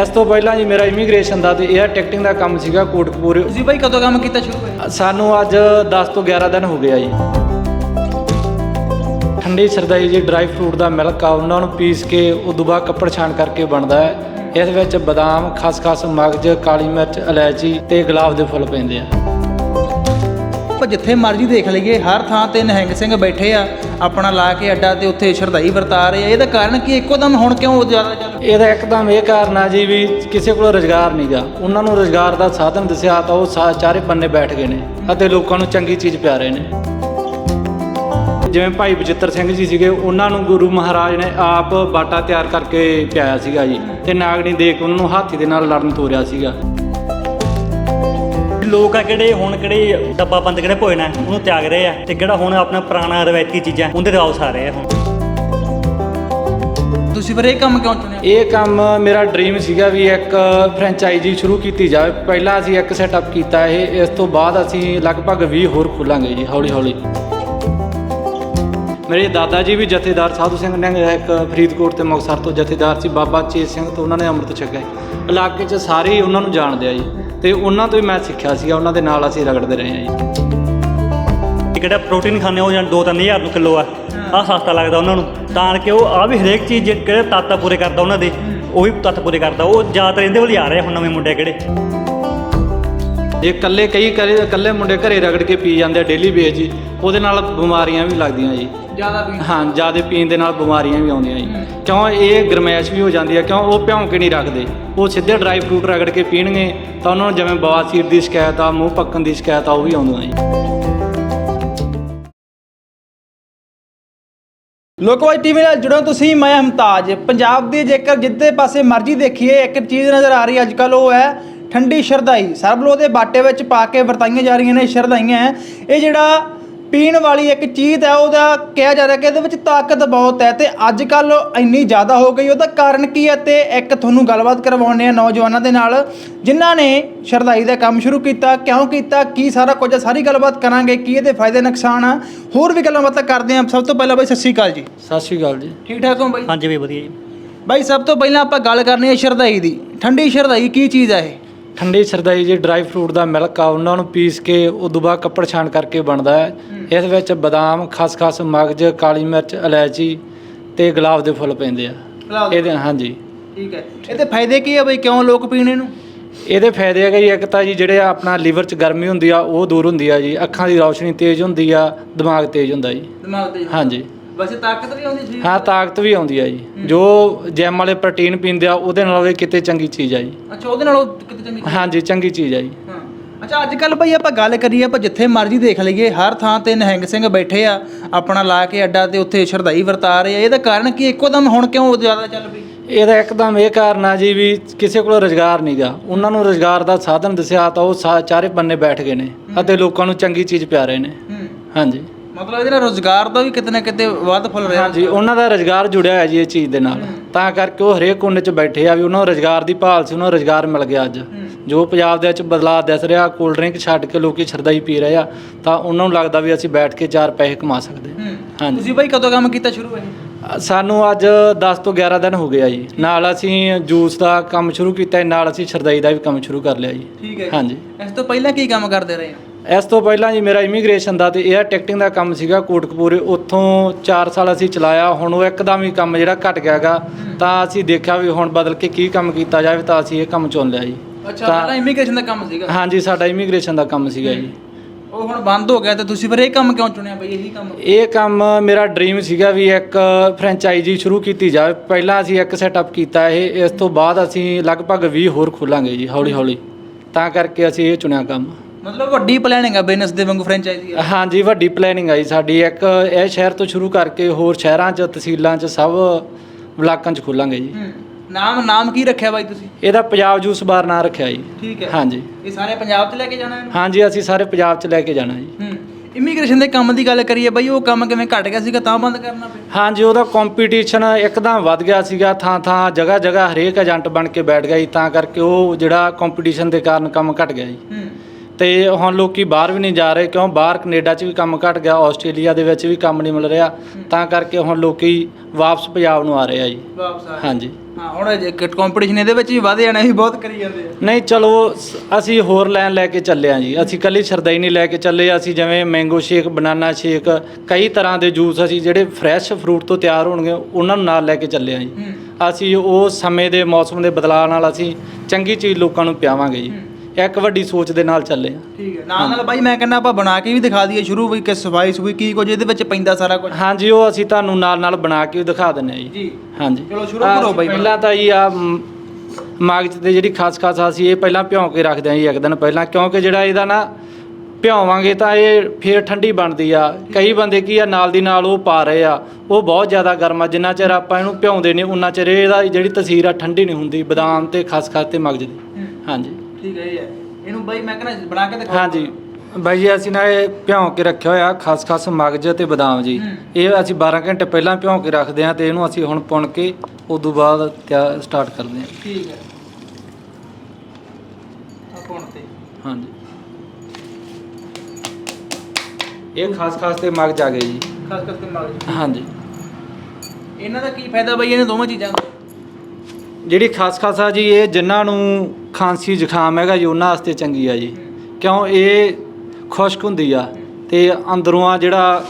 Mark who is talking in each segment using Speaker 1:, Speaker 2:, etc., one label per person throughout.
Speaker 1: ਇਸ ਤੋਂ ਪਹਿਲਾਂ ਜੀ ਮੇਰਾ ਇਮੀਗ੍ਰੇਸ਼ਨ ਦਾ ਤੇ 에ਅਰ ਟਿਕਟਿੰਗ ਦਾ ਕੰਮ ਸੀਗਾ ਕੋਟਕਪੂਰੇ।
Speaker 2: ਤੁਸੀਂ ਬਾਈ ਕਦੋਂ ਕੰਮ ਕੀਤਾ ਸ਼ੁਰੂ ਹੋਇਆ?
Speaker 1: ਸਾਨੂੰ ਅੱਜ 10 ਤੋਂ 11 ਦਿਨ ਹੋ ਗਿਆ ਜੀ। ਠੰਡੀ ਸਰਦਾਈ ਜੀ ਡਰਾਈ ਫਰੂਟ ਦਾ ਮਿਲਕ ਆ ਉਹਨਾਂ ਨੂੰ ਪੀਸ ਕੇ ਉਦੋਂ ਬਾਅਦ ਕੱਪੜ ਛਾਣ ਕਰਕੇ ਬਣਦਾ ਹੈ। ਇਸ ਵਿੱਚ ਬਦਾਮ ਖਸਖਸ ਮਗਜ ਕਾਲੀ ਮਿਰਚ ਇਲਾਇਚੀ ਤੇ ਗੁਲਾਬ ਦੇ ਫੁੱਲ ਪੈਂਦੇ ਆ।
Speaker 2: ਆਪਾਂ ਜਿੱਥੇ ਮਰਜ਼ੀ ਦੇਖ ਲਈਏ, ਹਰ ਥਾਂ ਤੇ ਨਿਹੰਗ ਸਿੰਘ ਬੈਠੇ ਆ, ਆਪਣਾ ਲਾ ਕੇ ਅੱਡਾ ਤੇ ਉੱਥੇ ਸ਼ਰਧਾਈ ਵਰਤਾ ਰਹੇ ਆ। ਇਹਦਾ ਕਾਰਨ ਕੀ ਇੱਕੋ ਦਮ ਹੁਣ ਕਿਉਂ ਜ਼ਿਆਦਾ ਚੱਲ
Speaker 1: ਇਹਦਾ ਇੱਕਦਮ ਇਹ ਕਾਰਨ ਆ ਜੀ ਵੀ ਕਿਸੇ ਕੋਲ ਰੋਜ਼ਗਾਰ ਨਹੀਂਗਾ ਉਹਨਾਂ ਨੂੰ ਰੋਜ਼ਗਾਰ ਦਾ ਸਾਧਨ ਦੱਸਿਆ ਤਾਂ ਉਹ ਸਾ- ਚਾਰੇ ਪੰਨੇ ਬੈਠ ਗਏ ਨੇ ਅਤੇ ਲੋਕਾਂ ਨੂੰ ਚੰਗੀ ਚੀਜ਼ ਪਿਆ ਰਹੇ ਨੇ। ਜਿਵੇਂ ਭਾਈ ਬਚਿੱਤਰ ਸਿੰਘ ਜੀ ਸੀਗੇ, ਉਹਨਾਂ ਨੂੰ ਗੁਰੂ ਮਹਾਰਾਜ ਨੇ ਆਪ ਬਾਟਾ ਤਿਆਰ ਕਰਕੇ ਪਿਆਇਆ ਸੀਗਾ ਜੀ ਤੇ ਨਾਗਣੀ ਦੇ ਕੇ ਉਹਨਾਂ ਨੂੰ ਹਾਥੀ ਦੇ ਨਾਲ ਲੜਨ ਤੋਰਿਆ ਸੀਗਾ।
Speaker 3: ਲੋਕ ਆ ਕਿਹੜੇ ਹੁਣ ਕਿਹੜੇ ਡੱਬਾ ਬੰਦ ਕਿਹੜੇ ਭੋਏ ਨੇ ਉਹਨੂੰ ਤਿਆਗ ਰਹੇ ਆ ਤੇ ਕਿਹੜਾ ਹੁਣ ਆਪਣਾ ਪੁਰਾਣਾ ਰਵਾਇਤੀ ਚੀਜ਼ਾਂ ਉਹਦੇ ਤੇ ਆਉਸ ਆ ਰਹੇ ਆ ਹੁਣ।
Speaker 2: ਤੁਸੀਂ ਫਿਰ ਇਹ ਕੰਮ ਕਿਉਂ ਚੁਣਿਆ?
Speaker 1: ਇਹ ਕੰਮ ਮੇਰਾ ਡ੍ਰੀਮ ਸੀਗਾ ਵੀ ਇੱਕ ਫਰੈਂਚਾਈਜ਼ੀ ਸ਼ੁਰੂ ਕੀਤੀ ਜਾਵੇ। ਪਹਿਲਾਂ ਅਸੀਂ ਇੱਕ ਸੈਟਅਪ ਕੀਤਾ ਇਹ ਇਸ ਤੋਂ ਬਾਅਦ ਅਸੀਂ ਲਗਭਗ 20 ਹੋਰ ਖੋਲਾਂਗੇ ਜੀ ਹੌਲੀ ਹੌਲੀ ਮੇਰੇ ਦਾਦਾ ਜੀ ਵੀ ਜਥੇਦਾਰ ਸਾਧੂ ਸਿੰਘ ਨੇ ਇੱਕ ਫਰੀਦਕੋਟ ਤੇ ਮੁਕਤਸਰ ਤੋਂ ਜਥੇਦਾਰ ਸੀ ਬਾਬਾ ਚੇਤ ਸਿੰਘ ਤੋਂ ਉਹਨਾਂ ਨੇ ਅੰਮ੍ਰਿਤ ਛਕਿਆ। ਇਲਾਕੇ 'ਚ ਸਾਰੇ ਹੀ ਉਹਨਾਂ ਨੂੰ ਜਾਣਦੇ ਆ ਜੀ। ਤੇ ਉਹਨਾਂ ਤੋਂ ਹੀ ਮੈਂ ਸਿੱਖਿਆ ਸੀਗਾ, ਉਹਨਾਂ ਦੇ ਨਾਲ ਅਸੀਂ ਰਗੜਦੇ ਰਹੇ ਹਾਂ ਜੀ।
Speaker 3: ਤੇ ਕਿਹੜਾ ਪ੍ਰੋਟੀਨ ਖਾਣੇ ਉਹ ਜਾਂ 2-3000 ਨੂੰ ਕਿਲੋ ਆ? ਆਹ ਸਸਤਾ ਲੱਗਦਾ ਉਹਨਾਂ ਨੂੰ। ਤਾਂ ਕਿ ਉਹ ਆ ਵੀ ਹਰੇਕ ਚੀਜ਼ ਜਿਹੜੇ ਕਿਹੜੇ ਤੱਤ ਪੂਰੇ ਕਰਦਾ ਉਹਨਾਂ ਦੇ, ਉਹ ਵੀ ਤੱਤ ਪੂਰੇ ਕਰਦਾ। ਉਹ ਜ਼ਿਆਦਾਤਰ ਇਹਦੇ ਵੱਲ ਹੀ ਆ ਰਹੇ ਆ ਹੁਣ ਨਵੇਂ ਮੁੰਡੇ ਕਿਹੜੇ।
Speaker 1: ਜੇ ਇਕੱਲੇ ਕਈ ਕਰੇ ਇਕੱਲੇ ਮੁੰਡੇ ਘਰੇ ਰਗੜ ਕੇ ਪੀ ਜਾਂਦੇ ਆ ਡੇਲੀ ਬੇਸ ਜੀ ਉਹਦੇ ਨਾਲ ਬਿਮਾਰੀਆਂ ਵੀ ਲੱਗਦੀਆਂ ਜੀ।
Speaker 2: ਜ਼ਿਆਦਾ ਵੀ
Speaker 1: ਹਾਂ ਜ਼ਿਆਦਾ ਪੀਣ ਦੇ ਨਾਲ ਬਿਮਾਰੀਆਂ ਵੀ ਆਉਂਦੀਆਂ ਜੀ। ਕਿਉਂ ਇਹ ਗਰਮੈਸ਼ ਵੀ ਹੋ ਜਾਂਦੀ ਹੈ ਕਿਉਂ ਉਹ ਭਿਉਂ ਕੇ ਨਹੀਂ ਰੱਖਦੇ। ਉਹ ਸਿੱਧੇ ਡਰਾਈ ਫਰੂਟ ਰਗੜ ਕੇ ਪੀਣਗੇ ਤਾਂ ਉਹਨਾਂ ਨੂੰ ਜਿਵੇਂ ਬਵਾਸੀਰ ਦੀ ਸ਼ਿਕਾਇਤ ਆ ਮੂੰਹ ਪੱਕਣ ਦੀ ਸ਼ਿਕਾਇਤ ਆ ਉਹ ਵੀ ਆਉਂਦੀਆਂ ਜੀ।
Speaker 2: ਲੋਕਵਾਈ ਟੀਵੀ ਨਾਲ ਜੁੜੋ ਤੁਸੀਂ ਮੈਂ ਹਮਤਾਜ। ਪੰਜਾਬ ਦੀ ਜੇਕਰ ਜਿੱਦੇ ਪਾਸੇ ਮਰਜ਼ੀ ਦੇਖੀਏ ਇੱਕ ਚੀਜ਼ ਨਜ਼ਰ ਆ ਰਹੀ ਅੱਜ ਕੱਲ ਉਹ ਹੈ ਠੰਡੀ ਸ਼ਰਧਾਈ। ਸਰਬਲੋ ਦੇ ਬਾਟੇ ਵਿੱਚ ਪਾ ਕੇ ਵਰਤਾਈਆਂ ਜਾ ਰਹੀਆਂ ਨੇ ਸ਼ਰਧਾਈਆਂ। ਇਹ ਜਿਹੜਾ ਪੀਣ ਵਾਲੀ ਇੱਕ ਚੀਜ਼ ਹੈ ਉਹਦਾ ਕਿਹਾ ਜਾ ਰਿਹਾ ਕਿ ਇਹਦੇ ਵਿੱਚ ਤਾਕਤ ਬਹੁਤ ਹੈ ਤੇ ਅੱਜ ਕੱਲ ਇੰਨੀ ਜ਼ਿਆਦਾ ਹੋ ਗਈ। ਉਹਦਾ ਕਾਰਨ ਕੀ ਹੈ ਤੇ ਇੱਕ ਤੁਹਾਨੂੰ ਗੱਲਬਾਤ ਕਰਵਾਉਣੇ ਆ ਨੌਜਵਾਨਾਂ ਦੇ ਨਾਲ ਜਿਨ੍ਹਾਂ ਨੇ ਸ਼ਰਧਾਈ ਦਾ ਕੰਮ ਸ਼ੁਰੂ ਕੀਤਾ ਕਿਉਂ ਕੀਤਾ ਕੀ ਸਾਰਾ ਕੁਝ ਸਾਰੀ ਗੱਲਬਾਤ ਕਰਾਂਗੇ ਕੀ ਇਹਦੇ ਫਾਇਦੇ ਨੁਕਸਾਨ ਆ। ਹੋਰ ਵੀ ਗੱਲਾਂ ਬਾਤਾਂ ਕਰਦੇ ਹਾਂ। ਸਭ ਤੋਂ ਪਹਿਲਾਂ ਬਾਈ ਸਤਿ ਸ਼੍ਰੀ ਅਕਾਲ ਜੀ।
Speaker 1: ਸਤਿ ਸ਼੍ਰੀ ਅਕਾਲ ਜੀ।
Speaker 2: ਠੀਕ ਠਾਕ ਹੋ ਬਾਈ?
Speaker 3: ਹਾਂਜੀ ਵੀ ਵਧੀਆ ਜੀ।
Speaker 2: ਬਾਈ ਸਭ ਤੋਂ ਪਹਿਲਾਂ ਆਪਾਂ ਗੱਲ ਕਰਨੀ ਹੈ ਸ਼ਰਧਾਈ ਦੀ। ਠੰਡੀ ਸ਼ਰਧਾਈ ਕੀ ਚੀਜ਼ ਹੈ ਇਹ?
Speaker 1: ਠੰਡੀ ਸਰਦਾਈ ਜੀ ਡਰਾਈ ਫਰੂਟ ਦਾ ਮਿਲਕ ਆ ਉਹਨਾਂ ਨੂੰ ਪੀਸ ਕੇ ਉਦੋਂ ਬਾਅਦ ਕੱਪੜ ਛਾਣ ਕਰਕੇ ਬਣਦਾ ਹੈ। ਇਸ ਵਿੱਚ ਬਦਾਮ ਖਸਖਸ ਮਗਜ ਕਾਲੀ ਮਿਰਚ ਇਲਾਇਚੀ ਤੇ ਗੁਲਾਬ ਦੇ ਫੁੱਲ ਪੈਂਦੇ ਆ।
Speaker 2: ਗੁਲਾਬ ਦੇ
Speaker 1: ਇਹਦੇ ਹਾਂਜੀ।
Speaker 2: ਠੀਕ ਹੈ। ਇਹਦੇ ਫਾਇਦੇ ਕੀ ਹੈ ਬਾਈ? ਕਿਉਂ ਲੋਕ ਪੀਣ ਇਹਨੂੰ?
Speaker 1: ਇਹਦੇ ਫਾਇਦੇ ਹੈਗੇ ਜੀ ਇੱਕ ਤਾਂ ਜੀ ਜਿਹੜੇ ਆਪਣਾ ਲੀਵਰ 'ਚ ਗਰਮੀ ਹੁੰਦੀ ਆ ਉਹ ਦੂਰ ਹੁੰਦੀ ਆ ਜੀ। ਅੱਖਾਂ ਦੀ ਰੌਸ਼ਨੀ ਤੇਜ਼ ਹੁੰਦੀ ਆ ਦਿਮਾਗ ਤੇਜ਼ ਹੁੰਦਾ ਜੀ।
Speaker 2: ਦਿਮਾਗ ਤੇ
Speaker 1: ਹਾਂਜੀ।
Speaker 2: ਵੈਸੇ ਤਾਕਤ ਵੀ ਆਉਂਦੀ ਸੀ।
Speaker 1: ਹਾਂ ਤਾਕਤ ਵੀ ਆਉਂਦੀ ਆ ਜੀ। ਜੋ ਜਿਮ ਵਾਲੇ ਪ੍ਰੋਟੀਨ ਪੀਂਦੇ ਆ ਉਹਦੇ ਨਾਲੋਂ ਇਹ ਕਿਤੇ ਚੰਗੀ ਚੀਜ਼ ਆ ਜੀ।
Speaker 2: ਅੱਛਾ ਉਹਦੇ ਨਾਲੋਂ ਕਿਤੇ ਚੰਗੀ
Speaker 1: ਹਾਂਜੀ ਚੰਗੀ ਚੀਜ਼ ਆ ਜੀ।
Speaker 2: ਹਾਂ। ਅੱਛਾ ਅੱਜ ਕੱਲ ਭਾਈ ਆਪਾਂ ਗੱਲ ਕਰੀਏ ਆਪਾਂ ਜਿੱਥੇ ਮਰਜ਼ੀ ਦੇਖ ਲਈਏ ਹਰ ਥਾਂ ਤੇ ਨਿਹੰਗ ਸਿੰਘ ਬੈਠੇ ਆ ਆਪਣਾ ਲਾ ਕੇ ਅੱਡਾ ਤੇ ਉੱਥੇ ਸ਼ਰਧਾਈ ਵਰਤਾ ਰਹੇ ਆ। ਇਹਦਾ ਕਾਰਨ ਕੀ ਇੱਕੋ ਦਮ ਹੁਣ ਕਿਉਂ ਜ਼ਿਆਦਾ ਚੱਲ ਪਈ?
Speaker 1: ਇਹਦਾ ਇੱਕਦਮ ਇਹ ਕਾਰਨ ਆ ਜੀ ਵੀ ਕਿਸੇ ਕੋਲ ਰੋਜ਼ਗਾਰ ਨਹੀਂਗਾ ਉਹਨਾਂ ਨੂੰ ਰੋਜ਼ਗਾਰ ਦਾ ਸਾਧਨ ਦਿਸਿਆ ਤਾਂ ਉਹ ਸਾ- ਚਾਰੇ ਬੰਨੇ ਬੈਠ ਗਏ ਨੇ ਅਤੇ ਲੋਕਾਂ ਨੂੰ ਚੰਗੀ ਚੀਜ਼ ਪਿਆ ਰਹੇ ਨੇ। ਹਾਂਜੀ।
Speaker 2: ਮਤਲਬ ਇਹਦੇ ਨਾਲ ਰੋਜ਼ਗਾਰ ਦਾ ਵੀ ਕਿਤੇ ਨਾ ਕਿਤੇ ਵੱਧ ਫੁੱਲ ਰਿਹਾ।
Speaker 1: ਹਾਂਜੀ ਉਹਨਾਂ ਦਾ ਰੋਜ਼ਗਾਰ ਜੁੜਿਆ ਹੈ ਜੀ ਇਹ ਚੀਜ਼ ਦੇ ਨਾਲ। ਤਾਂ ਕਰਕੇ ਉਹ ਹਰੇਕ ਕੋਨੇ 'ਚ ਬੈਠੇ ਆ ਵੀ ਉਹਨਾਂ ਨੂੰ ਰੋਜ਼ਗਾਰ ਦੀ ਭਾਲ ਸੀ ਉਹਨਾਂ ਨੂੰ ਰੋਜ਼ਗਾਰ ਮਿਲ ਗਿਆ ਅੱਜ। ਜੋ ਪੰਜਾਬ ਦੇ ਵਿੱਚ ਬਦਲਾਅ ਦਿਸ ਰਿਹਾ ਕੋਲਡ ਡਰਿੰਕ ਛੱਡ ਕੇ ਲੋਕੀ ਸ਼ਰਦਾਈ ਪੀ ਰਹੇ ਆ ਤਾਂ ਉਹਨਾਂ ਨੂੰ ਲੱਗਦਾ ਵੀ ਅਸੀਂ ਬੈਠ ਕੇ ਚਾਰ ਪੈਸੇ ਕਮਾ ਸਕਦੇ
Speaker 2: ਹੂੰ।
Speaker 1: ਹਾਂਜੀ।
Speaker 2: ਤੁਸੀਂ ਭਾਈ ਕਦੋਂ ਕੰਮ ਕੀਤਾ ਸ਼ੁਰੂ ਹੋਇਆ?
Speaker 1: ਸਾਨੂੰ ਅੱਜ 10 ਤੋਂ 11 ਦਿਨ ਹੋ ਗਏ ਆ ਜੀ। ਨਾਲ ਅਸੀਂ ਜੂਸ ਦਾ ਕੰਮ ਸ਼ੁਰੂ ਕੀਤਾ ਹੈ, ਨਾਲ ਅਸੀਂ ਸ਼ਰਦਾਈ ਦਾ ਵੀ ਕੰਮ ਸ਼ੁਰੂ ਕਰ ਲਿਆ ਜੀ।
Speaker 2: ਠੀਕ ਹੈ
Speaker 1: ਹਾਂਜੀ।
Speaker 2: ਇਸ ਤੋਂ ਪਹਿਲਾਂ ਕੀ ਕੰਮ ਕਰਦੇ ਰਹੇ ਆ
Speaker 1: ਇਸ ਤੋਂ ਪਹਿਲਾਂ ਜੀ ਮੇਰਾ ਇਮੀਗ੍ਰੇਸ਼ਨ ਦਾ ਤੇ 에ਅਰ ਟਿਕਟਿੰਗ ਦਾ ਕੰਮ ਸੀਗਾ ਕੋਟਕਪੂਰੇ। ਉੱਥੋਂ 4 ਸਾਲ ਅਸੀਂ ਚਲਾਇਆ ਹੁਣ ਉਹ ਇੱਕਦਮ ਹੀ ਕੰਮ ਜਿਹੜਾ ਘਟ ਗਿਆਗਾ ਤਾਂ ਅਸੀਂ ਦੇਖਿਆ ਵੀ ਹੁਣ ਬਦਲ ਕੇ ਕੀ ਕੰਮ ਕੀਤਾ ਜਾਵੇ ਤਾਂ ਅਸੀਂ ਇਹ ਕੰਮ ਚੁਣ ਲਿਆ ਜੀ।
Speaker 2: ਅੱਛਾ
Speaker 1: ਤਾਂ-
Speaker 2: ਪਹਿਲਾਂ ਇਮੀਗ੍ਰੇਸ਼ਨ ਦਾ ਕੰਮ ਸੀਗਾ।
Speaker 1: ਹਾਂਜੀ ਸਾਡਾ ਇਮੀਗ੍ਰੇਸ਼ਨ ਦਾ ਕੰਮ ਸੀਗਾ ਜੀ।
Speaker 2: ਉਹ ਹੁਣ ਬੰਦ ਹੋ ਗਿਆ ਤੇ ਤੁਸੀਂ ਫਿਰ ਇਹ ਕੰਮ ਕਿਉਂ ਚੁਣਿਆ ਬਈ ਇਹੀ ਕੰਮ?
Speaker 1: ਇਹ ਕੰਮ ਮੇਰਾ ਡ੍ਰੀਮ ਸੀਗਾ ਵੀ ਇੱਕ ਫਰੈਂਚਾਈਜ਼ੀ ਸ਼ੁਰੂ ਕੀਤੀ ਜਾਵੇ। ਪਹਿਲਾਂ ਅਸੀਂ ਇੱਕ ਸੈਟਅਪ ਕੀਤਾ ਇਹ ਇਸ ਤੋਂ ਬਾਅਦ ਅਸੀਂ ਲਗਭਗ 20 ਹੋਰ ਖੋਲਾਂਗੇ ਜੀ ਹੌਲੀ ਹੌਲੀ। ਤਾਂ ਕਰਕੇ ਅਸੀਂ ਇਹ ਚੁਣਿਆ ਕੰਮ।
Speaker 2: ਮਤਲਬ ਵੱਡੀ ਪਲੈਨਿੰਗ ਆ ਬਿਜ਼ਨਸ ਦੇ ਵਾਂਗੂ ਫਰੈਂਚਾਈਜ਼ੀ ਆ
Speaker 1: ਹਾਂਜੀ ਵੱਡੀ ਪਲੈਨਿੰਗ ਆਈ ਸਾਡੀ। ਇੱਕ ਇਹ ਸ਼ਹਿਰ ਤੋਂ ਸ਼ੁਰੂ ਕਰਕੇ ਹੋਰ ਸ਼ਹਿਰਾਂ 'ਚ ਤਹਿਸੀਲਾਂ 'ਚ ਸਭ ਬਲਾਕਾਂ 'ਚ ਖੋਲਾਂਗੇ ਜੀ।
Speaker 2: ਨਾਮ ਨਾਮ ਕੀ ਰੱਖਿਆ ਬਾਈ ਤੁਸੀਂ?
Speaker 1: ਇਹਦਾ ਪੰਜਾਬ ਜੂਸ ਬਾਰ ਨਾਂ ਰੱਖਿਆ ਜੀ।
Speaker 2: ਠੀਕ ਹੈ।
Speaker 1: ਹਾਂਜੀ।
Speaker 2: ਇਹ ਸਾਰੇ ਪੰਜਾਬ 'ਚ ਲੈ ਕੇ ਜਾਣਾ ਇਹਨੂੰ?
Speaker 1: ਹਾਂਜੀ ਅਸੀਂ ਸਾਰੇ ਪੰਜਾਬ 'ਚ ਲੈ ਕੇ ਜਾਣਾ ਜੀ।
Speaker 2: ਹੂੰ। ਇਮੀਗ੍ਰੇਸ਼ਨ ਦੇ ਕੰਮ ਦੀ ਗੱਲ ਕਰੀਏ ਬਾਈ ਉਹ ਕੰਮ ਕਿਵੇਂ ਘਟ ਗਿਆ ਸੀਗਾ ਤਾਂ ਬੰਦ ਕਰਨਾ ਪਿਆ?
Speaker 1: ਹਾਂਜੀ ਉਹਦਾ ਕੰਪੀਟੀਸ਼ਨ ਇੱਕਦਮ ਵੱਧ ਗਿਆ ਸੀਗਾ ਥਾਂ ਥਾਂ ਜਗ੍ਹਾ ਜਗ੍ਹਾ ਹਰੇਕ ਏਜੰਟ ਬਣ ਕੇ ਬੈਠ ਗਿਆ ਜੀ ਤਾਂ ਕਰਕੇ ਉਹ ਜਿਹੜਾ ਕੰਪੀਟੀਸ਼ਨ ਦੇ ਕਾਰਨ ਕੰਮ ਘਟ ਗਿਆ ਜੀ।
Speaker 2: ਹੂੰ।
Speaker 1: ਤੇ ਹੁਣ ਲੋਕੀ ਬਾਹਰ ਵੀ ਨਹੀਂ ਜਾ ਰਹੇ ਕਿਉਂ? ਬਾਹਰ ਕੈਨੇਡਾ 'ਚ ਵੀ ਕੰਮ ਘਟ ਗਿਆ ਆਸਟ੍ਰੇਲੀਆ ਦੇ ਵਿੱਚ ਵੀ ਕੰਮ ਨਹੀਂ ਮਿਲ ਰਿਹਾ। ਤਾਂ ਕਰਕੇ ਹੁਣ ਲੋਕੀ ਵਾਪਸ ਪੰਜਾਬ ਨੂੰ ਆ ਰਹੇ ਆ ਜੀ।
Speaker 2: ਵਾਪਸ ਆ
Speaker 1: ਹਾਂਜੀ।
Speaker 2: ਹਾਂ ਹੁਣ ਕੰਪੀਟੀਸ਼ਨ ਇਹਦੇ ਵਿੱਚ ਵੀ ਵਧ ਜਾਣਾ ਸੀ ਬਹੁਤ ਕਰੀ ਜਾਂਦੇ ਆ।
Speaker 1: ਨਹੀਂ ਚਲੋ ਸ- ਅਸੀਂ ਹੋਰ ਲਾਈਨ ਲੈ ਕੇ ਚੱਲੇ ਆ ਜੀ। ਅਸੀਂ ਕੱਲੀ ਸ਼ਰਦਾਈ ਨਹੀਂ ਲੈ ਕੇ ਚੱਲੇ ਅਸੀਂ ਜਿਵੇਂ ਮੈਂਗੋ ਸ਼ੇਕ ਬਨਾਨਾ ਸ਼ੇਕ ਕਈ ਤਰ੍ਹਾਂ ਦੇ ਜੂਸ ਅਸੀਂ ਜਿਹੜੇ ਫਰੈਸ਼ ਫਰੂਟ ਤੋਂ ਤਿਆਰ ਹੋਣਗੇ ਉਹਨਾਂ ਨੂੰ ਨਾਲ ਲੈ ਕੇ ਚੱਲੇ ਆ ਜੀ। ਅਸੀਂ ਉਹ ਸਮੇਂ ਦੇ ਮੌਸਮ ਦੇ ਬਦਲਾਅ ਨਾਲ ਅਸੀਂ ਚੰਗੀ ਚੀਜ਼ ਲੋਕਾਂ ਨੂੰ ਪਿਆਵਾਂਗੇ ਜੀ। ਇੱਕ ਵੱਡੀ ਸੋਚ ਦੇ ਨਾਲ ਚੱਲੇ ਆ।
Speaker 2: ਠੀਕ ਹੈ। ਨਾਲ ਨਾਲ ਬਾਈ ਮੈਂ ਕਹਿੰਦਾ ਆਪਾਂ ਬਣਾ ਕੇ ਵੀ ਦਿਖਾ ਦਈਏ ਸ਼ੁਰੂ ਵੀ ਕਿ ਸਫ਼ਾਈ ਸੁਈ ਕੀ ਕੁਝ ਇਹਦੇ ਵਿੱਚ ਪੈਂਦਾ ਸਾਰਾ ਕੁਝ।
Speaker 1: ਹਾਂਜੀ ਉਹ ਅਸੀਂ ਤੁਹਾਨੂੰ ਨਾਲ ਨਾਲ ਬਣਾ ਕੇ ਵੀ ਦਿਖਾ ਦਿੰਨੇ ਆ ਜੀ।
Speaker 2: ਜੀ।
Speaker 1: ਹਾਂਜੀ।
Speaker 2: ਚਲੋ ਸ਼ੁਰੂ
Speaker 1: ਆਹ
Speaker 2: ਕਰੋ ਬਾਈ।
Speaker 1: ਪਹਿਲਾਂ ਤਾਂ ਜੀ ਆ ਮਗਜ ਤੇ ਜਿਹੜੀ ਖਾਸ ਖਾਸ ਅਸੀਂ ਇਹ ਪਹਿਲਾਂ ਭਿਉਂ ਕੇ ਰੱਖਦੇ ਹਾਂ ਜੀ ਇੱਕ ਦਿਨ ਪਹਿਲਾਂ ਕਿਉਂਕਿ ਜਿਹੜਾ ਇਹਦਾ ਨਾ ਭਿਉਵਾਂਗੇ ਤਾਂ ਇਹ ਫੇਰ ਠੰਡੀ ਬਣਦੀ ਆ। ਕਈ ਬੰਦੇ ਕੀ ਆ ਨਾਲ ਦੀ ਨਾਲ ਉਹ ਪਾ ਰਹੇ ਆ। ਉਹ ਬਹੁਤ ਜ਼ਿਆਦਾ ਗਰਮ ਆ ਜਿੰਨਾ ਚਿਰ ਆਪਾਂ ਇਹਨੂੰ ਭਿਉਂਦੇ ਨਹੀਂ ਉਨਾ ਚਿਰ ਇਹਦਾ ਜਿਹੜੀ ਤਸੀਰ ਆ ਠੰਡੀ ਨਹੀਂ ਹੁੰਦੀ ਬਦਾਮ ਤੇ ਖਾਸ ਖਾਸ ਤੇ ਮਗਜ ਦੀ। ਹਾਂਜੀ।
Speaker 2: ਹੈ। ਇਹਨੂੰ ਬਾਈ ਮੈਂ ਕਹਿੰਦਾ ਬਣਾ ਕੇ ਦਿਖਾਓ।
Speaker 1: ਹਾਂਜੀ। ਬਾਈ ਜੀ ਅਸੀਂ ਨਾ ਇਹ ਭਿਉਂ ਕੇ ਰੱਖਿਆ ਹੋਇਆ ਖਾਸ ਖਾਸ ਮਗਜ ਤੇ ਬਦਾਮ ਜੀ। ਇਹ ਅਸੀਂ 12 ਘੰਟੇ ਪਹਿਲਾਂ ਭਿਉਂ ਕੇ ਰੱਖਦੇ ਹਾਂ ਤੇ ਇਹਨੂੰ ਅਸੀਂ ਹੁਣ ਪੁਣ ਕੇ ਉਦੋਂ ਬਾਅਦ ਤਿਆਰ ਸਟਾਰਟ ਕਰਦੇ ਹਾਂ।
Speaker 2: ਠੀਕ ਹੈ। ਆਪਾਂ ਹੁਣ ਤੇ।
Speaker 1: ਹਾਂਜੀ। ਇਹ ਖਾਸ ਖਾਸ ਤੇ ਮਗਜ ਆ ਗਏ ਜੀ।
Speaker 2: ਖਾਸ ਕਰਕੇ ਮਗਜ।
Speaker 1: ਹਾਂਜੀ।
Speaker 2: ਇਹਨਾਂ ਦਾ ਕੀ ਫਾਇਦਾ ਬਾਈ ਇਹਨਾਂ ਦੋਵਾਂ ਚੀਜ਼ਾਂ ਦਾ?
Speaker 1: ਜਿਹੜੀ ਖਾਸ ਖਾਸ ਆ ਜੀ ਇਹ ਜਿਨ੍ਹਾਂ ਨੂੰ ਖਾਂਸੀ ਜ਼ੁਕਾਮ ਹੈਗਾ ਜੀ ਉਹਨਾਂ ਵਾਸਤੇ ਚੰਗੀ ਆ ਜੀ। ਕਿਉਂ ਇਹ ਖੁਸ਼ਕ ਹੁੰਦੀ ਆ ਤੇ ਅੰਦਰੋਂ ਆ ਜਿਹੜਾ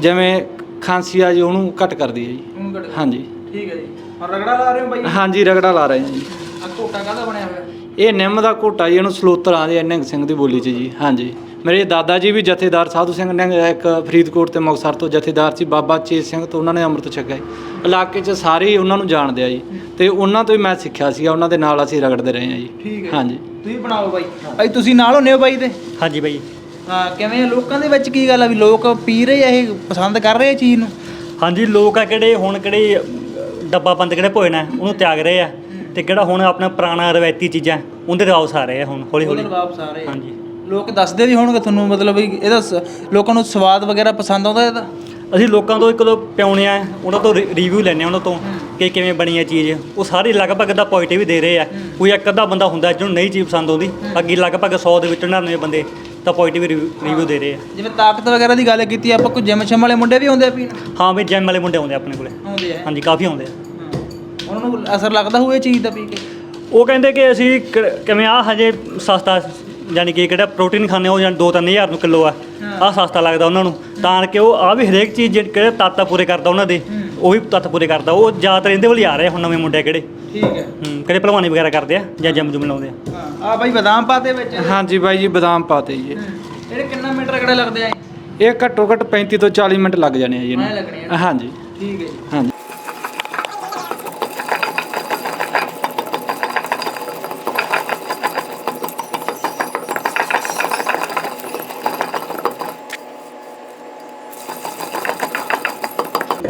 Speaker 1: ਜਿਵੇਂ ਖਾਂਸੀ ਆ ਜੀ ਉਹਨੂੰ ਘਟ ਕਰਦੀ ਹੈ ਜੀ।
Speaker 2: ਉਹਨੂੰ
Speaker 1: ਹਾਂਜੀ।
Speaker 2: ਠੀਕ ਹੈ ਜੀ। ਰਗੜਾ ਲਾ ਰਹੇ ਹੋ ਬਾਈ?
Speaker 1: ਹਾਂਜੀ ਰਗੜਾ ਲਾ ਰਹੇ ਹਾਂ ਜੀ।
Speaker 2: ਆ ਕੋਟਾ ਕਾਹਦਾ ਬਣਿਆ ਹੋਇਆ?
Speaker 1: ਇਹ ਨਿੰਮ ਦਾ ਘੋਟਾ ਜੀ ਇਹਨੂੰ ਸਲੋਤਰ ਆਂਦੇ ਨਿਹੰਗ ਸਿੰਘ ਦੀ ਬੋਲੀ 'ਚ ਜੀ। ਹਾਂਜੀ। ਮੇਰੇ ਦਾਦਾ ਜੀ ਵੀ ਜਥੇਦਾਰ ਸਾਧੂ ਸਿੰਘ ਨਿਹੰਗ ਇੱਕ ਫਰੀਦਕੋਟ ਤੇ ਮੁਕਤਸਰ ਤੋਂ ਜਥੇਦਾਰ ਸੀ ਬਾਬਾ ਚੇਤ ਸਿੰਘ ਤੋਂ ਉਹਨਾਂ ਨੇ ਅੰਮ੍ਰਿਤ ਛਕਿਆ ਇਲਾਕੇ 'ਚ ਸਾਰੇ ਹੀ ਉਹਨਾਂ ਨੂੰ ਜਾਣਦੇ ਆ ਜੀ। ਤੇ ਉਹਨਾਂ ਤੋਂ ਹੀ ਮੈਂ ਸਿੱਖਿਆ ਸੀਗਾ ਉਹਨਾਂ ਦੇ ਨਾਲ ਅਸੀਂ ਰਗੜਦੇ ਰਹੇ ਹਾਂ ਜੀ। ਹਾਂਜੀ।
Speaker 2: ਤੁਸੀਂ ਬਣਾਓ ਬਾਈ। ਬਾਈ ਤੁਸੀਂ ਨਾਲ ਹੁੰਨੇ ਹੋ ਬਾਈ ਦੇ
Speaker 3: ਹਾਂਜੀ ਬਾਈ।
Speaker 2: ਹਾਂ ਕਿਵੇਂ ਆ? ਲੋਕਾਂ ਦੇ ਵਿੱਚ ਕੀ ਗੱਲ ਆ ਵੀ ਲੋਕ ਪੀ ਰਹੇ ਆ ਇਹ ਪਸੰਦ ਕਰ ਰਹੇ ਆ ਚੀਜ਼ ਨੂੰ?
Speaker 3: ਹਾਂਜੀ ਲੋਕ ਆ ਕਿਹੜੇ ਹੁਣ ਕਿਹੜੇ ਡੱਬਾ ਬੰਦ ਕਿਹੜੇ ਭੋਜਨ ਆ ਉਹਨੂੰ ਤਿਆਗ ਰਹੇ ਆ। ਤੇ ਕਿਹੜਾ ਹੁਣ ਆਪਣਾ ਪੁਰਾਣਾ ਰਵਾਇਤੀ ਚੀਜ਼ਾਂ ਉਹਦੇ ਤੇ ਵਾਪਸ ਆ ਰਹੇ ਆ ਹੁਣ ਹੌਲੀ ਹੌਲੀ।
Speaker 2: ਉਹਦੇ ਵਾਪਸ ਆ ਰਹੇ ਆ।
Speaker 3: ਹਾਂਜੀ।
Speaker 2: ਲੋਕ ਦੱਸਦੇ ਵੀ ਹੋਣਗੇ ਤੁਹਾਨੂੰ ਮਤਲਬ ਵੀ ਇਹਦਾ ਸ- ਲੋਕਾਂ ਨੂੰ ਸਵਾਦ ਵਗੈਰਾ ਪਸੰਦ ਆਉਂਦਾ ਇਹਦਾ?
Speaker 3: ਅਸੀਂ ਲੋਕਾਂ ਤੋਂ ਇੱਕ ਦੋ ਪਿਉਣੇ ਆ ਉਹਨਾਂ ਤੋਂ ਰਿਵਿਊ ਲੈਣੇ ਆ ਉਹਨਾਂ ਤੋਂ ਕਿ ਕਿਵੇਂ ਬਣੀ ਹੈ ਚੀਜ਼। ਉਹ ਸਾਰੇ ਲਗਭਗ ਦਾ ਪੋਜ਼ਿਟਿਵ ਹੀ ਦੇ ਰਹੇ ਆ। ਕੋਈ ਇੱਕ ਅੱਧਾ ਬੰਦਾ ਹੁੰਦਾ ਜਿਹਨੂੰ ਨਹੀਂ ਚੀਜ਼ ਪਸੰਦ ਆਉਂਦੀ ਬਾਕੀ ਲਗਭਗ 100 ਦੇ ਵਿੱਚੋਂ 99 ਬੰਦੇ ਤਾਂ ਪੋਜ਼ਿਟਿਵ ਰਿਵਿਊ ਦੇ ਰਹੇ ਆ।
Speaker 2: ਜਿਵੇਂ ਤਾਕਤ ਵਗੈਰਾ ਦੀ ਗੱਲ ਕੀਤੀ ਆਪਾਂ ਕੋਈ ਜਿਮ ਸ਼ਮ ਵਾਲੇ ਮੁੰਡੇ ਵੀ ਆਉਂਦੇ ਆ ਪੀਣ
Speaker 3: ਹਾਂ ਵੀ ਜਿਮ ਵਾਲੇ ਮੁੰਡੇ ਆਉਂਦੇ ਆ ਆਪਣੇ ਕੋਲੇ।
Speaker 2: ਆਉਂਦੇ ਆ।
Speaker 3: ਹਾਂਜੀ ਕਾਫੀ ਆਉਂਦੇ ਆ।
Speaker 2: ਉਹਨਾਂ ਨੂੰ ਅਸਰ ਲੱਗਦਾ ਹੋਵੇ ਇਹ ਚੀਜ਼ ਦਾ ਪੀ ਕੇ
Speaker 3: ਉਹ ਕਹਿੰਦੇ ਕਿ ਅਸੀਂ ਕ- ਕਿਵੇਂ ਆ ਹਜੇ ਸਸਤਾ ਯਾਨੀ ਕਿ ਕਿਹੜਾ ਪ੍ਰੋਟੀਨ ਖਾਂਦੇ ਉਹ ਜਾਂ 2-3000 ਨੂੰ ਕਿਲੋ ਆ। ਆ ਸਸਤਾ ਲੱਗਦਾ ਉਹਨਾਂ ਨੂੰ। ਤਾਂ ਕਿ ਉਹ ਆ ਵੀ ਹਰੇਕ ਚੀਜ਼ ਜਿਹੜੇ ਕਿਹੜੇ ਤੱਤ ਪੂਰੇ ਕਰਦਾ ਉਹਨਾਂ ਦੇ ਉਹ ਵੀ ਤੱਤ ਪੂਰੇ ਕਰਦਾ। ਉਹ ਜ਼ਿਆਦਾਤਰ ਇਹਦੇ ਵੱਲ ਹੀ ਆ ਰਹੇ ਹੁਣ ਨਵੇਂ ਮੁੰਡੇ ਕਿਹੜੇ।
Speaker 2: ਠੀਕ ਹੈ।
Speaker 3: ਹੂੰ ਕਿਹੜੇ ਭਲਵਾਨੀ ਵਗੈਰਾ ਕਰਦੇ ਆ ਜਾਂ ਜਿਮ ਜੁਮ ਲਾਉਂਦੇ ਆ।
Speaker 2: ਆ ਬਾਈ ਬਦਾਮ ਪਾਤੇ ਵਿੱਚ।
Speaker 1: ਹਾਂਜੀ ਬਾਈ ਜੀ ਬਦਾਮ ਪਾਤੇ ਜੀ।
Speaker 2: ਇਹਦੇ ਕਿੰਨਾ ਮੀਟਰ ਕਿਹੜੇ ਲੱਗਦੇ ਆ ਇਹ?
Speaker 1: ਇਹ ਘੱਟੋ ਘੱਟ 35 ਤੋਂ 40 ਮਿੰਟ ਲੱਗ ਜਾਣੇ ਆ ਜੀ
Speaker 2: ਐਂ ਲੱਗਣੇ
Speaker 1: ਇਹਨੂੰ
Speaker 2: ਆ।
Speaker 1: ਹਾਂਜੀ।
Speaker 2: ਠੀਕ ਹੈ ਜੀ।
Speaker 1: ਹਾਂਜੀ।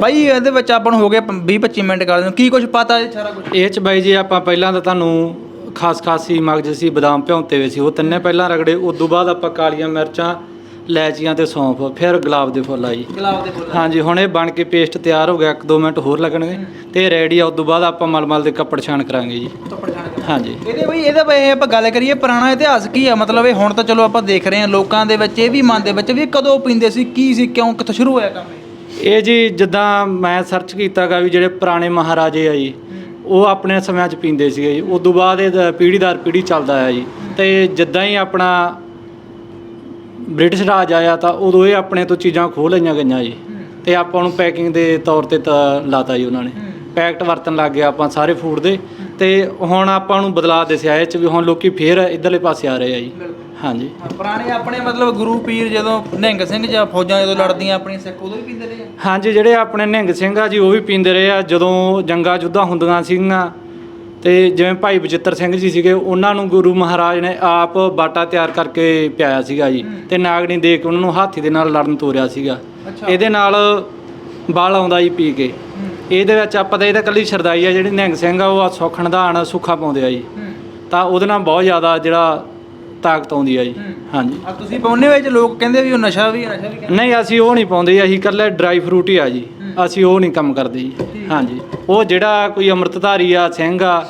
Speaker 2: ਬਾਈ ਇਹਦੇ ਵਿੱਚ ਆਪਾਂ ਨੂੰ ਹੋ ਗਏ 20 25 ਮਿੰਟ ਕਰਦੇ ਨੂੰ ਕੀ ਕੁਝ ਪਤਾ ਇਹ ਸਾਰਾ ਕੁਝ
Speaker 1: ਇਹ ਚ ਬਾਈ ਜੀ ਆਪਾਂ ਪਹਿਲਾਂ ਤਾਂ ਤੁਹਾਨੂੰ ਖਾਸ ਖਾਸੀ ਮਗਜ ਸੀ ਬਦਾਮ ਭਿਉਂਤੇ ਹੋਏ ਸੀ। ਉਹ ਤਿੰਨੇ ਪਹਿਲਾਂ ਰਗੜੇ ਉਸ ਤੋਂ ਬਾਅਦ ਆਪਾਂ ਕਾਲੀਆਂ ਮਿਰਚਾਂ ਲੈਚੀਆਂ ਤੇ ਸੌਂਫ ਫਿਰ ਗੁਲਾਬ ਦੇ ਫੁੱਲ ਆ ਜੀ।
Speaker 2: ਗੁਲਾਬ ਦੇ ਫੁੱਲ
Speaker 1: ਹਾਂਜੀ ਹੁਣ ਇਹ ਬਣ ਕੇ ਪੇਸਟ ਤਿਆਰ ਹੋ ਗਿਆ 1-2 ਮਿੰਟ ਹੋਰ ਲੱਗਣਗੇ। ਤੇ ਰੈਡੀ ਆ ਉਸ ਤੋਂ ਬਾਅਦ ਆਪਾਂ ਮਲਮਲ ਦੇ ਕੱਪੜ ਛਾਣ ਕਰਾਂਗੇ ਜੀ।
Speaker 2: ਕੱਪੜ ਛਾਣ ਕੇ।
Speaker 1: ਹਾਂਜੀ।
Speaker 2: ਇਹਦੇ ਬਈ ਇਹਦਾ ਬਈ ਆਪਾਂ ਗੱਲ ਕਰੀਏ ਪੁਰਾਣਾ ਇਤਿਹਾਸ ਕੀ ਆ? ਮਤਲਬ ਇਹ ਹੁਣ ਤਾਂ ਚਲੋ ਆਪਾਂ ਦੇਖ ਰਹੇ ਹਾਂ ਲੋਕਾਂ ਦੇ ਵਿੱਚ ਇਹ ਵੀ ਮਨ ਦੇ ਵਿੱਚ ਵੀ ਕਦੋਂ ਪੀਂਦੇ ਸੀ ਕੀ ਸੀ ਕਿਉਂ ਕਿੱਥੋਂ ਸ਼ੁਰੂ ਹੋਇਆ ਕੰਮ ਇਹ
Speaker 1: ਜੀ ਜਿੱਦਾਂ ਮੈਂ ਸਰਚ ਕੀਤਾਗਾ ਵੀ ਜਿਹੜੇ ਪੁਰਾਣੇ ਮਹਾਰਾਜੇ ਆ ਜੀ ਉਹ ਆਪਣੇ ਸਮਿਆਂ 'ਚ ਪੀਂਦੇ ਸੀਗੇ ਜੀ। ਉਸ ਤੋਂ ਬਾਅਦ ਇਹ ਪੀੜ੍ਹੀ ਦਰ ਪੀੜ੍ਹੀ ਚੱਲਦਾ ਆ ਜੀ। ਤੇ ਜਿੱਦਾਂ ਹੀ ਆਪਣਾ ਬ੍ਰਿਟਿਸ਼ ਰਾਜ ਆਇਆ ਤਾਂ ਉਦੋਂ ਇਹ ਆਪਣੇ ਤੋਂ ਚੀਜ਼ਾਂ ਖੋਹ ਲਈਆਂ ਗਈਆਂ ਜੀ। ਤੇ ਆਪਾਂ ਨੂੰ ਪੈਕਿੰਗ ਦੇ ਤੌਰ ਤੇ ਤਾਂ ਲਾਤਾ ਜੀ ਉਹਨਾਂ ਨੇ। ਪੈਕਟ ਵਰਤਣ ਲੱਗ ਗਏ ਆਪਾਂ ਸਾਰੇ ਫੂਡ ਦੇ। ਤੇ ਹੁਣ ਆਪਾਂ ਨੂੰ ਬਦਲਾਅ ਦਿਸਿਆ ਇਹ ਚ ਵੀ ਹੁਣ ਲੋਕੀ ਫੇਰ ਇਧਰਲੇ ਪਾਸੇ ਆ ਰਹੇ ਆ ਜੀ। ਹਾਂਜੀ।
Speaker 2: ਪੁਰਾਣੇ ਆਪਣੇ ਮਤਲਬ ਗੁਰੂ ਪੀਰ ਜਦੋਂ ਨਿਹੰਗ ਸਿੰਘ ਜਾਂ ਫੌਜਾਂ ਜਦੋਂ ਲੜਦੀਆਂ ਆਪਣੀ ਸਿੱਖ ਉਦੋਂ ਵੀ ਪੀਂਦੇ ਰਹੇ ਆ?
Speaker 1: ਹਾਂਜੀ ਜਿਹੜੇ ਆਪਣੇ ਨਿਹੰਗ ਸਿੰਘ ਆ ਜੀ ਉਹ ਵੀ ਪੀਂਦੇ ਰਹੇ ਆ। ਜਦੋਂ ਜੰਗਾਂ ਜੁੱਧਾਂ ਹੁੰਦੀਆਂ ਸੀਗੀਆਂ ਤੇ ਜਿਵੇਂ ਭਾਈ ਬਚਿੱਤਰ ਸਿੰਘ ਜੀ ਸੀਗੇ ਉਹਨਾਂ ਨੂੰ ਗੁਰੂ ਮਹਾਰਾਜ ਨੇ ਆਪ ਬਾਟਾ ਤਿਆਰ ਕਰਕੇ ਪਿਆਇਆ ਸੀਗਾ ਜੀ ਤੇ ਨਾਗਣੀ ਦੇ ਕੇ ਉਹਨਾਂ ਨੂੰ ਹਾਥੀ ਦੇ ਨਾਲ ਲੜਨ ਤੋਰਿਆ ਸੀਗਾ। ਇਹਦੇ ਨਾਲ ਬਲ ਆਉਂਦਾ ਜੀ ਪੀ ਕੇ। ਇਹਦੇ ਵਿੱਚ ਆਪਾਂ ਤਾਂ ਇਹਦਾ ਕੱਲੀ ਸ਼ਰਦਾਈ ਆ ਜਿਹੜੀ ਨਿਹੰਗ ਸਿੰਘ ਆ ਉਹ ਆ ਸੁੱਖ ਨਿਧਾਨ ਸੁੱਖਾ ਪਾਉਂਦੇ ਆ ਜੀ। ਤਾਂ ਉਹਦੇ ਨਾਲ ਬਹੁਤ ਜ਼ਿਆਦਾ ਜਿਹੜਾ ਤਾਕਤ ਆਉਂਦੀ ਆ ਜੀ। ਹਾਂਜੀ।
Speaker 2: ਆ ਤੁਸੀਂ ਪਾਉਨੇ ਵਿੱਚ ਲੋਕ ਕਹਿੰਦੇ ਵੀ ਉਹ ਨਸ਼ਾ ਵੀ ਨਸ਼ਾ ਵੀ
Speaker 1: ਨਹੀਂ ਅਸੀਂ ਉਹ ਨਹੀਂ ਪਾਉਂਦੇ ਅਸੀਂ ਇਕੱਲੇ ਡਰਾਈ ਫਰੂਟ ਹੀ ਆ ਜੀ। ਅਸੀਂ ਉਹ ਨਹੀਂ ਕੰਮ ਕਰਦੇ ਜੀ। ਹਾਂਜੀ। ਉਹ ਜਿਹੜਾ ਕੋਈ ਅੰਮ੍ਰਿਤਧਾਰੀ ਆ ਸਿੰਘ ਆ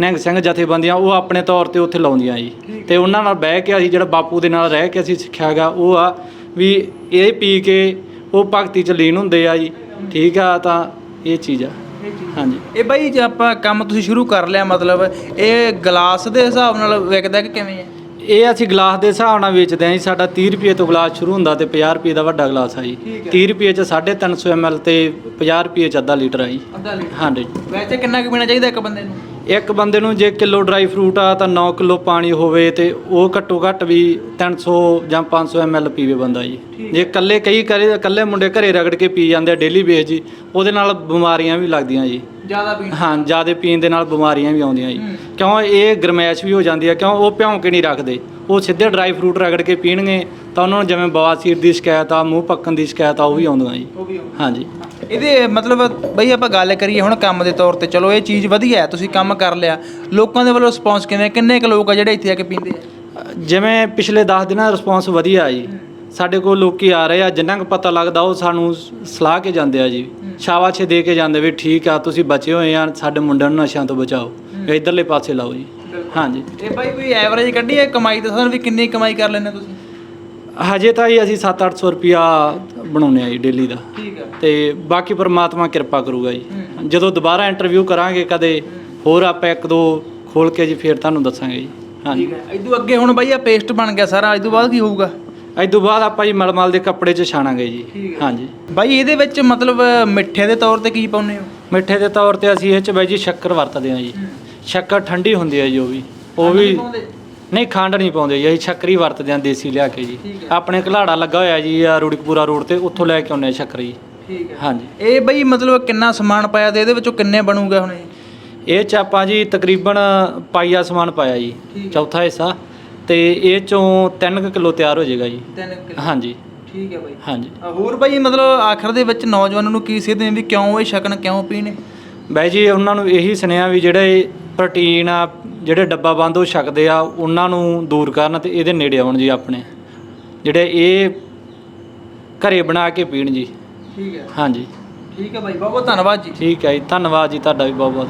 Speaker 1: ਨਿਹੰਗ ਸਿੰਘ ਜਥੇਬੰਦੀਆਂ ਉਹ ਆਪਣੇ ਤੌਰ ਤੇ ਉੱਥੇ ਲਾਉਂਦੀਆਂ ਜੀ। ਤੇ ਉਹਨਾਂ ਨਾਲ ਬਹਿ ਕੇ ਅਸੀਂ ਜਿਹੜਾ ਬਾਪੂ ਦੇ ਨਾਲ ਰਹਿ ਕੇ ਅਸੀਂ ਸਿੱਖਿਆਗਾ ਉਹ ਆ ਵੀ ਇਹ ਪੀ ਕੇ ਉਹ ਭਗਤੀ ਚ ਲੀਨ ਹੁੰਦੇ ਆ ਜੀ। ਠੀਕ ਆ ਤਾਂ ਇਹ ਚੀਜ਼ ਆ। ਹਾਂਜੀ।
Speaker 2: ਇਹ ਬਾਈ ਜੇ ਆਪਾਂ ਕੰਮ ਤੁਸੀਂ ਸ਼ੁਰੂ ਕਰ ਲਿਆ ਮਤਲਬ ਇਹ ਗਲਾਸ ਦੇ ਹਿਸਾਬ ਨਾਲ ਵਿਕਦਾ ਕਿ ਕਿਵੇਂ ਹੈ
Speaker 1: ਇਹ ਅਸੀਂ ਗਲਾਸ ਦੇ ਹਿਸਾਬ ਨਾਲ ਵੇਚਦੇ ਹਾਂ ਜੀ। ਸਾਡਾ 30 ਰੁਪਏ ਤੋਂ ਗਲਾਸ ਸ਼ੁਰੂ ਹੁੰਦਾ ਤੇ 50 ਰੁਪਏ ਦਾ ਵੱਡਾ ਗਲਾਸ ਆ ਜੀ। 30 ਰੁਪਏ ਚ 350 ml ਤੇ 50 ਰੁਪਏ ਚ ਅੱਧਾ ਲੀਟਰ ਆ ਜੀ।
Speaker 2: ਅੱਧਾ ਲੀਟਰ।
Speaker 1: ਹਾਂਜੀ।
Speaker 2: ਵੈਸੇ ਕਿੰਨਾ ਕੁ ਪੀਣਾ ਚਾਹੀਦਾ ਇੱਕ ਬੰਦੇ ਨੂੰ?
Speaker 1: ਇੱਕ ਬੰਦੇ ਨੂੰ ਜੇ ਕਿਲੋ ਡਰਾਈ ਫਰੂਟ ਆ ਤਾਂ 9 ਕਿਲੋ ਪਾਣੀ ਹੋਵੇ ਤੇ ਉਹ ਘੱਟੋ ਘੱਟ ਵੀ 300 ਜਾਂ 500 ml ਪੀਵੇ ਬੰਦਾ ਜੀ। ਜੇ ਇਕੱਲੇ ਕਈ ਕਰੇ ਇਕੱਲੇ ਮੁੰਡੇ ਘਰੇ ਰਗੜ ਕੇ ਪੀ ਜਾਂਦੇ ਆ ਡੇਲੀ ਬੇਸ ਜੀ ਉਹਦੇ ਨਾਲ ਬਿਮਾਰੀਆਂ ਵੀ ਲੱਗਦੀਆਂ ਜੀ।
Speaker 2: ਜ਼ਿਆਦਾ ਪੀਣਾ
Speaker 1: ਹਾਂ ਜ਼ਿਆਦਾ ਪੀਣ ਦੇ ਨਾਲ ਬਿਮਾਰੀਆਂ ਵੀ ਆਉਂਦੀਆਂ ਜੀ। ਕਿਉਂ ਇਹ ਗਰਮੈਸ਼ ਵੀ ਹੋ ਜਾਂਦੀ ਹੈ ਕਿਉਂ ਉਹ ਭਿਉਂ ਕੇ ਨਹੀਂ ਰੱਖਦੇ। ਉਹ ਸਿੱਧੇ ਡਰਾਈ ਫਰੂਟ ਰਗੜ ਕੇ ਪੀਣਗੇ ਤਾਂ ਉਹਨਾਂ ਨੂੰ ਜਿਵੇਂ ਬਵਾਸੀਰ ਦੀ ਸ਼ਿਕਾਇਤ ਆ ਮੂੰਹ ਪੱਕਣ ਦੀ ਸ਼ਿਕਾਇਤ ਆ ਉਹ ਵੀ ਆਉਂਦੀਆਂ ਜੀ।
Speaker 2: ਉਹ ਵੀ
Speaker 1: ਹਾਂਜੀ।
Speaker 2: ਇਹਦੇ ਮਤਲਬ ਬਈ ਆਪਾਂ ਗੱਲ ਕਰੀਏ ਹੁਣ ਕੰਮ ਦੇ ਤੌਰ ਤੇ ਚਲੋ ਇਹ ਚੀਜ਼ ਵਧੀਆ ਹੈ ਤੁਸੀਂ ਕੰਮ ਕਰ ਲਿਆ। ਲੋਕਾਂ ਦੇ ਵੱਲੋਂ ਰਿਸਪੌਂਸ ਕਿਵੇਂ ਕਿੰਨੇ ਕੁ ਲੋਕ ਆ ਜਿਹੜੇ ਇੱਥੇ ਆ ਕੇ ਪੀਂਦੇ ਆ?
Speaker 1: ਜਿਵੇਂ ਪਿਛਲੇ 10 ਦਿਨਾਂ ਦਾ ਰਿਸਪੌਂਸ ਵਧੀਆ ਜੀ। ਸਾਡੇ ਕੋਲ ਲੋਕੀ ਆ ਰਹੇ ਆ ਜਿੰਨਾ ਕੁ ਪਤਾ ਲੱਗਦਾ ਉਹ ਸਾਨੂੰ ਸਲਾਹ ਕੇ ਜਾਂਦੇ ਆ ਜੀ। ਸ਼ਾਬਾਸ਼ੇ ਦੇ ਕੇ ਜਾਂਦੇ ਵੀ ਠੀਕ ਆ ਤੁਸੀਂ ਬਚੇ ਹੋਏ ਆ ਸਾਡੇ ਮੁੰਡਿਆਂ ਨੂੰ ਨਸ਼ਿਆਂ ਤੋਂ ਬਚਾਓ। ਇਧਰਲੇ ਪਾਸੇ ਲਾਓ ਜੀ। ਹਾਂਜੀ।
Speaker 2: ਇਹ ਬਾਈ ਕੋਈ ਐਵਰੇਜ ਕੱਢੀ ਹੈ ਕਮਾਈ ਦੱਸੋ ਵੀ ਕਿੰਨੀ ਕਮਾਈ ਕਰ ਲੈਂਦੇ ਤੁਸੀਂ?
Speaker 1: ਹਜੇ ਤਾਂ ਜੀ ਅਸੀਂ 7-800 ਰੁਪਿਆ ਬਣਾਉਂਦੇ ਆ ਜੀ ਡੇਲੀ ਦਾ।
Speaker 2: ਠੀਕ ਹੈ
Speaker 1: ਤੇ ਬਾਕੀ ਪਰਮਾਤਮਾ ਕਿਰਪਾ ਕਰੂਗਾ ਜੀ। ਜਦੋਂ ਦੁਬਾਰਾ ਇੰਟਰਵਿਊ ਕਰਾਂਗੇ ਕਦੇ ਹੋਰ ਆਪਾਂ ਇੱਕ ਦੋ ਖੋਲ ਕੇ ਜੀ ਫੇਰ ਤੁਹਾਨੂੰ ਦੱਸਾਂਗੇ ਜੀ। ਹਾਂਜੀ।
Speaker 2: ਠੀਕ ਹੈ। ਇਦੋਂ ਅੱਗੇ ਹੁਣ ਬਾਈ ਆ ਪੇਸਟ ਬਣ ਗਿਆ ਸਾਰਾ ਇਦੋਂ ਬਾਅਦ ਕੀ ਹੋਊਗਾ?
Speaker 1: ਤੋਂ ਬਾਅਦ ਆਪਾਂ ਜੀ ਮਲਮਲ ਦੇ ਕੱਪੜੇ 'ਚ ਛਾਣਾਂਗੇ ਜੀ।
Speaker 2: ਹੈ।
Speaker 1: ਹਾਂਜੀ।
Speaker 2: ਬਾਈ ਇਹਦੇ ਵਿੱਚ ਮਤਲਬ ਮਿੱਠੇ ਦੇ ਤੌਰ ਤੇ ਕੀ ਪਾਉਂਦੇ ਹੋ?
Speaker 1: ਮਿੱਠੇ ਦੇ ਤੌਰ ਤੇ ਅਸੀਂ ਇਹ 'ਚ ਬਾਈ ਜੀ ਸ਼ੱਕਰ ਵਰਤਦੇ ਹਾਂ ਜੀ। ਸ਼ੱਕਰ ਠੰਡੀ ਹੁੰਦੀ ਹੈ ਜੀ ਉਹ ਵੀ। ਉਹ ਵੀ ਨਹੀਂ ਖੰਡ ਨਹੀਂ ਪਾਉਂਦੇ ਜੀ ਅਸੀਂ ਸ਼ੱਕਰ ਵਰਤਦੇ ਹਾਂ ਦੇਸੀ ਲਿਆ ਕੇ ਜੀ।
Speaker 2: ਠੀਕ ਹੈ।
Speaker 1: ਆਪਣੇ ਘਲਾੜਾ ਲੱਗਾ ਹੋਇਆ ਜੀ ਆ ਰੂੜਕਪੂਰਾ ਰੋਡ ਤੇ ਉੱਥੋਂ ਲੈ ਕੇ ਆਉਂਦੇ ਹਾਂ ਸ਼ੱਕਰ। ਜੀ
Speaker 2: ਠੀਕ ਹੈ।
Speaker 1: ਹਾਂਜੀ।
Speaker 2: ਇਹ ਬਈ ਮਤਲਬ ਕਿੰਨਾ ਸਮਾਨ ਪਾਇਆ ਤੇ ਇਹਦੇ ਵਿੱਚੋਂ ਕਿੰਨੇ ਬਣੂਗਾ ਹੁਣ ਇਹ?
Speaker 1: ਇਹ ਚ ਆਪਾਂ ਜੀ ਤਕਰੀਬਨ ਪਾਈਆ ਸਮਾਨ ਪਾਇਆ ਜੀ
Speaker 2: ਹੈ।
Speaker 1: ਚੌਥਾ ਹਿੱਸਾ। ਤੇ ਇਹ ਚੋਂ 3 ਕਿਲੋ ਤਿਆਰ ਹੋ ਜਾਏਗਾ ਜੀ।
Speaker 2: ਤਿੰਨ ਕਿਲੋ।
Speaker 1: ਹਾਂਜੀ।
Speaker 2: ਠੀਕ ਹੈ ਬਾਈ।
Speaker 1: ਹਾਂਜੀ।
Speaker 2: ਅ, ਹੋਰ ਬਾਈ ਮਤਲਬ ਆਖਰ ਦੇ ਵਿੱਚ ਨੌਜਵਾਨਾਂ ਨੂੰ ਕੀ ਸੇਧ ਵੀ ਕਿਉਂ ਇਹ ਛਕਣ ਕਿਉਂ ਪੀਣੇ?
Speaker 1: ਬਾਈ ਜੀ ਉਹਨਾਂ ਨੂੰ ਇਹੀ ਸੁਨੇਹਾ ਵੀ ਜਿਹੜੇ ਪ੍ਰੋਟੀਨ ਆ ਜਿਹੜੇ ਡੱਬਾ ਬੰਦ ਹੋ ਛਕਦੇ ਆ ਉਹਨਾਂ ਨੂੰ ਦੂਰ ਕਰਨ ਤੇ ਇਹਦੇ ਨੇੜੇ ਆਉਣ ਜੀ ਆਪਣੇ। ਜਿਹੜੇ ਇਹ ਘਰੇ ਬਣਾ ਕੇ ਪੀਣ ਜੀ।
Speaker 2: ਠੀਕ ਹੈ।
Speaker 1: ਹਾਂਜੀ।
Speaker 2: ਠੀਕ ਹੈ ਬਾਈ ਬਹੁਤ ਬਹੁਤ ਧੰਨਵਾਦ ਜੀ।
Speaker 1: ਠੀਕ ਹੈ ਜੀ ਧੰਨਵਾਦ ਜੀ ਤੁਹਾਡਾ ਵੀ ਬਹੁਤ ਬਹੁਤ